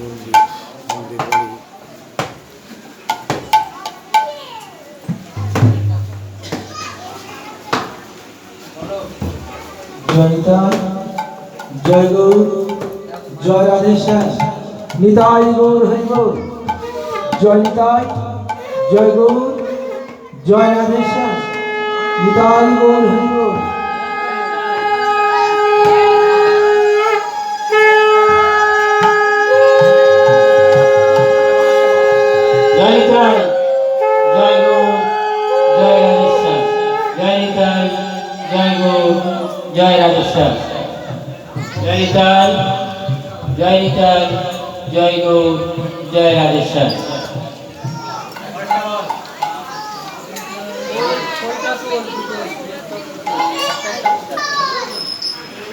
মন্দির মন্দির বাড়ি। জয়িতাই জয় গৌর, জয় রাধেশ্যাম, নিতাই গৌর হরি গৌর জয়িতাই জয় গৌর, জয় নিতাই গৌর জয় জয় গৌর জয় জয় নিতাই, জয় গৌর জয় রাধেশ্যাম জয় নিতাই জয় নিতাই, জয় রাধেশ্যাম ছয়টা